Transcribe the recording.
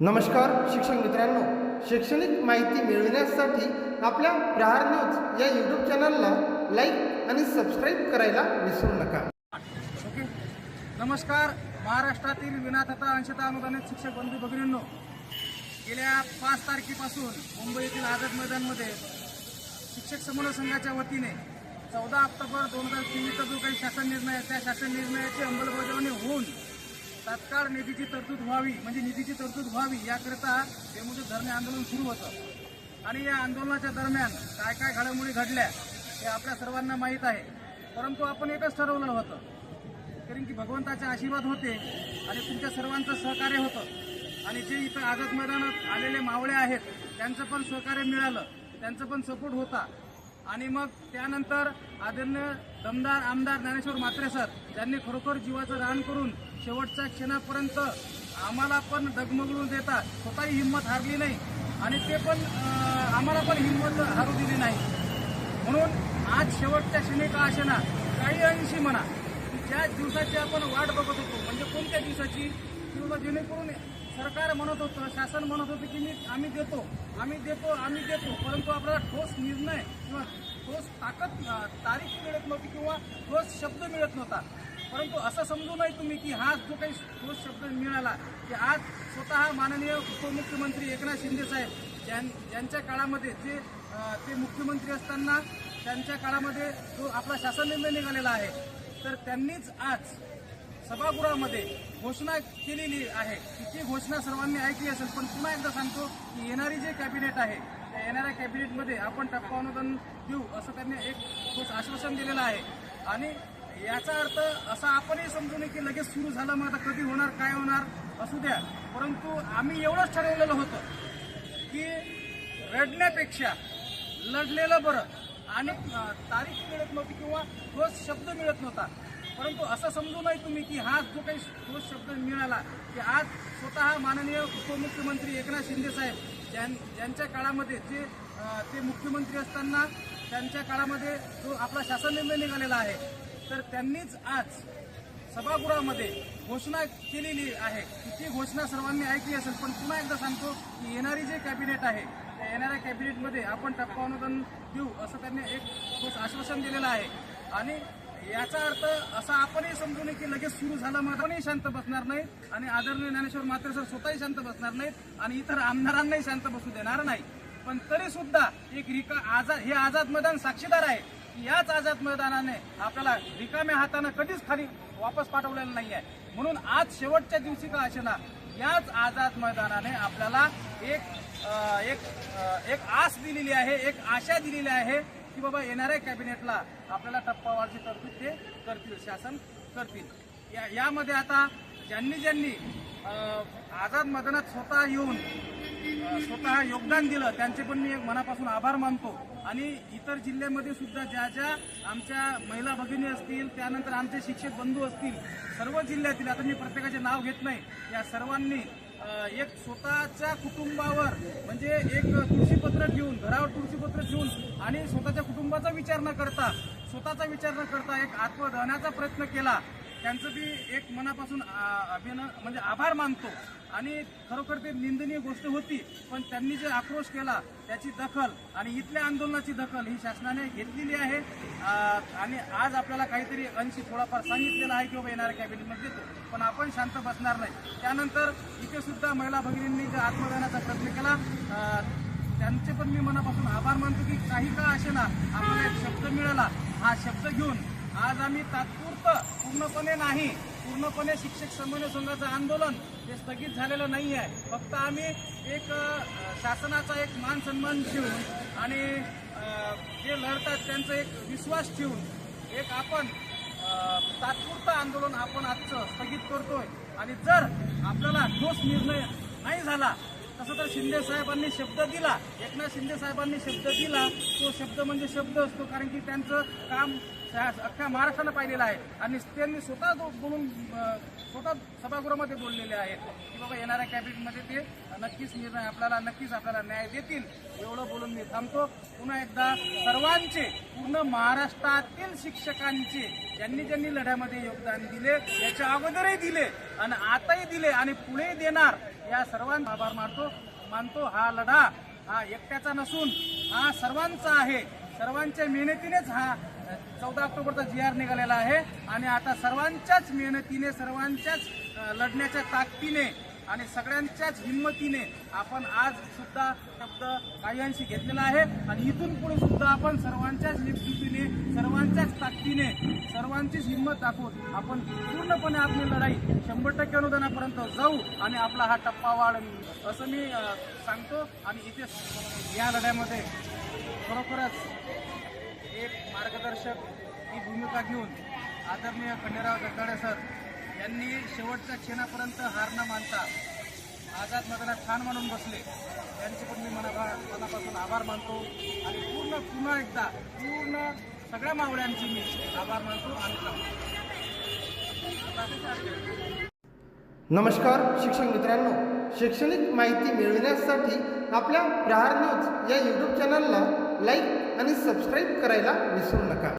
नमस्कार शिक्षक मित्रांनो. शैक्षणिक माहिती मिळविण्यासाठी आपल्या प्रहार न्यूज या यूट्यूब चॅनलला लाईक आणि सबस्क्राईब करायला विसरू नका. ओके. नमस्कार. महाराष्ट्रातील विनाथता अंशता अनुदानित शिक्षक बंधू भगिनींनो. गेल्या पाच तारखेपासून मुंबई येथील आझाद मैदानमध्ये शिक्षक समन्वय संघाच्या वतीने चौदा ऑक्टोबर दोन हजार तेवीसचा जो काही शासन निर्णय आहे त्या शासन निर्णयाची अंमलबजावणी होऊन तात्काळ निधीची तरतूद व्हावी म्हणजे निधीची तरतूद व्हावी याकरिता बेमुदत धरणे आंदोलन सुरू होतं. आणि या आंदोलनाच्या दरम्यान काय काय घडामोडी घडल्या हे आपल्या सर्वांना माहीत आहे. परंतु आपण एकच ठरवलं होतं कारण की भगवंताचे आशीर्वाद होते आणि तुमच्या सर्वांचं सहकार्य होतं. आणि जे इथं आझाद मैदानात आलेले मावळे आहेत त्यांचं पण सहकार्य मिळालं त्यांचं पण सपोर्ट होता. आणि मग त्यानंतर आदरणीय दमदार आमदार ज्ञानेश्वर म्हात्रे सर ज्यांनी खरोखर जीवाचं रान करून शेवटच्या क्षणापर्यंत आम्हाला पण डगमगळून देतात. स्वतःही हिंमत हारली नाही. आणि ते पण आम्हाला पण हिंमत हारू दिली नाही. म्हणून आज शेवटच्या क्षणी का असेना काही अंशी म्हणा ज्या दिवसाची आपण वाट बघत होतो म्हणजे कोणत्या दिवसाची किंवा जेणेकरून सरकार म्हणत होतं शासन म्हणत होतं की मी आम्ही देतो आम्ही देतो आम्ही देतो परंतु आपल्याला ठोस निर्णय किंवा ठोस ताकद तारीख मिळत नव्हती किंवा ठोस शब्द मिळत नव्हता. परंतु असं समजू नये तुम्ही की हा जो काही ठोस शब्द मिळाला की आज स्वतः माननीय उपमुख्यमंत्री एकनाथ शिंदे साहेब ज्यां ज्यांच्या काळामध्ये जे ते मुख्यमंत्री असताना त्यांच्या काळामध्ये जो आपला शासन निर्णय निघालेला आहे तर त्यांनीच आज सभागृहामध्ये घोषणा केलेली आहे की ती घोषणा सर्वांनी ऐकली असेल. पण पुन्हा एकदा सांगतो की येणारी जे कॅबिनेट आहे त्या येणाऱ्या कॅबिनेटमध्ये आपण टप्पा अनुदान देऊ असं त्यांनी एक ठोस आश्वासन दिलेलं आहे. आणि याचा अर्थ असा आपणही समजू नये की लगेच सुरू झालं मग आता कधी होणार काय होणार असू द्या. परंतु आम्ही एवढंच ठरवलेलं होतं की रडण्यापेक्षा लढलेलं बरं. आणि तारीख मिळत नव्हती किंवा ठोस शब्द मिळत नव्हता. परंतु असं समजू नये तुम्ही की हा जो काही ठोस शब्द मिळाला की आज स्वतः माननीय उपमुख्यमंत्री एकनाथ शिंदे साहेब ज्यां ज्यांच्या काळामध्ये जे ते मुख्यमंत्री असताना त्यांच्या काळामध्ये जो आपला शासन निर्णय निघालेला आहे तर त्यांनीच आज सभागृहामध्ये घोषणा केलेली आहे. ती घोषणा सर्वांनी ऐकली असेल पण पुन्हा एकदा सांगतो की येणारी जे कॅबिनेट आहे त्या येणाऱ्या कॅबिनेटमध्ये आपण टप्पा अनुदान देऊ असं त्यांनी एक ठोस आश्वासन दिलेलं आहे. आणि याचा अर्थ असा आपणही समजू नये की लगेच सुरू झालं मात्रही आपणही शांत बसणार नाही आणि आदरणीय ज्ञानेश्वर मात्र सर स्वतःही शांत बसणार नाहीत आणि इतर आमदारांनाही शांत बसू देणार नाही. पण तरी सुद्धा एक रिका आझाद हे आझाद मैदान साक्षीदार आहे. की याच आझाद मैदानाने आपल्याला रिकाम्या हातानं कधीच खाली वापस पाठवलेलं नाही आहे म्हणून आज शेवटच्या दिवशी का असेना याच आझाद मैदानाने आपल्याला एक एक एक आस दिलेली आहे एक आशा दिलेली आहे की बाबा येणाऱ्या कॅबिनेटला आपल्याला टप्पावारची तरतूद ते करतील शासन करतील या यामध्ये आता ज्यांनी ज्यांनी आझाद मैदानात स्वतः येऊन स्वतः योगदान दिलं. त्यांचे पण मी एक मनापासून आभार मानतो. आणि इतर जिल्ह्यामध्ये सुद्धा ज्या ज्या आमच्या महिला भगिनी असतील त्यानंतर आमचे शिक्षक बंधू असतील सर्व जिल्ह्यातील आता मी प्रत्येकाचे नाव घेत नाही या सर्वांनी एक स्वतःच्या कुटुंबावर म्हणजे एक तुळशीपत्र घेऊन घरावर तुळशीपत्र घेऊन आणि स्वतःच्या कुटुंबाचा विचार न करता स्वतःचा विचार न करता एक आत्मदहनाचा प्रयत्न केला. त्यांचं बी एक मनापासून आ- म्हणजे आभार मानतो. आणि खरोखर ते निंदनीय गोष्ट होती पण त्यांनी जे आक्रोश केला त्याची दखल आणि इथल्या आंदोलनाची दखल ही शासनाने घेतलेली आहे. आणि आज आपल्याला काहीतरी अंशी थोडाफार सांगितलेला आहे की येणार येणाऱ्या कॅबिनेटमध्ये देतो पण आपण शांत बसणार नाही. त्यानंतर इथे सुद्धा महिला भगिनींनी जे आत्मदानाचा प्रयत्न केला त्यांचे पण मी मनापासून आभार मानतो की काही का असे ना आपल्याला एक शब्द मिळाला. हा शब्द घेऊन आज आम्ही फक्त पूर्णपणे नाही पूर्णपणे शिक्षक समन्वय संघाचं आंदोलन हे स्थगित झालेलं नाही आहे फक्त आम्ही एक शासनाचा एक मान सन्मान ठेवून आणि जे लढतात त्यांचा एक विश्वास ठेवून एक आपण तात्पुरतं आंदोलन आपण आजचं स्थगित करतोय. आणि जर आपल्याला ठोस निर्णय नाही झाला तसं तर शिंदे साहेबांनी शब्द दिला. एकनाथ शिंदे साहेबांनी शब्द दिला. तो शब्द म्हणजे शब्द असतो कारण की त्यांचं काम अख्ख्या महाराष्ट्राला पाहिलेलं आहे. आणि त्यांनी स्वतः जो बोलून स्वतः सभागृहामध्ये बोललेले आहेत. की बाबा येणाऱ्या कॅबिनेटमध्ये ते नक्कीच निर्णय आपल्याला नक्कीच आपल्याला न्याय देतील. एवढं बोलून मी थांबतो. पुन्हा एकदा सर्वांचे पूर्ण महाराष्ट्रातील शिक्षकांचे ज्यांनी ज्यांनी लढ्यामध्ये योगदान दिले याच्या अगोदरही दिले आणि आताही दिले आणि पुढे देणार या सर्वांचा आभार मानतो मानतो हा लढा हा एकट्याचा नसून हा सर्वांचा आहे. सर्वांच्या मेहनतीनेच हा चौदा ऑक्टोबरचा जी आर निघालेला आहे आणि आता सर्वांच्याच मेहनतीने सर्वांच्याच लढण्याच्या ताकदीने आणि सगळ्यांच्याच हिंमतीने आपण आज सुद्धा शब्द काही घेतलेला आहे. आणि इथून पुढे सुद्धा आपण सर्वांच्याच एकजुटीने सर्वांच्याच ताकदीने सर्वांचीच हिंमत दाखवून आपण पूर्णपणे आपली लढाई शंभर टक्के अनुदानापर्यंत जाऊ आणि आपला हा टप्पा वाढ असं मी सांगतो. आणि इथे या लढ्यामध्ये खरोखरच एक मार्गदर्शक ही भूमिका घेऊन आदरणीय खंडेराव जगदाळे सर यांनी शेवटच्या क्षणापर्यंत हार न मानता आझाद मैदानात ठाण म्हणून बसले. त्यांचे पण मी मनाभा मनापासून आभार मानतो. आणि पूर्ण पुन्हा एकदा पूर्ण सगळ्या मावळ्यांचे मी आभार मानतो आणि नमस्कार शिक्षक मित्रांनो. शैक्षणिक माहिती मिळविण्यासाठी आपल्या प्रहार न्यूज या यूट्यूब चॅनलला लाईक आणि सबस्क्राईब करायला विसरू नका.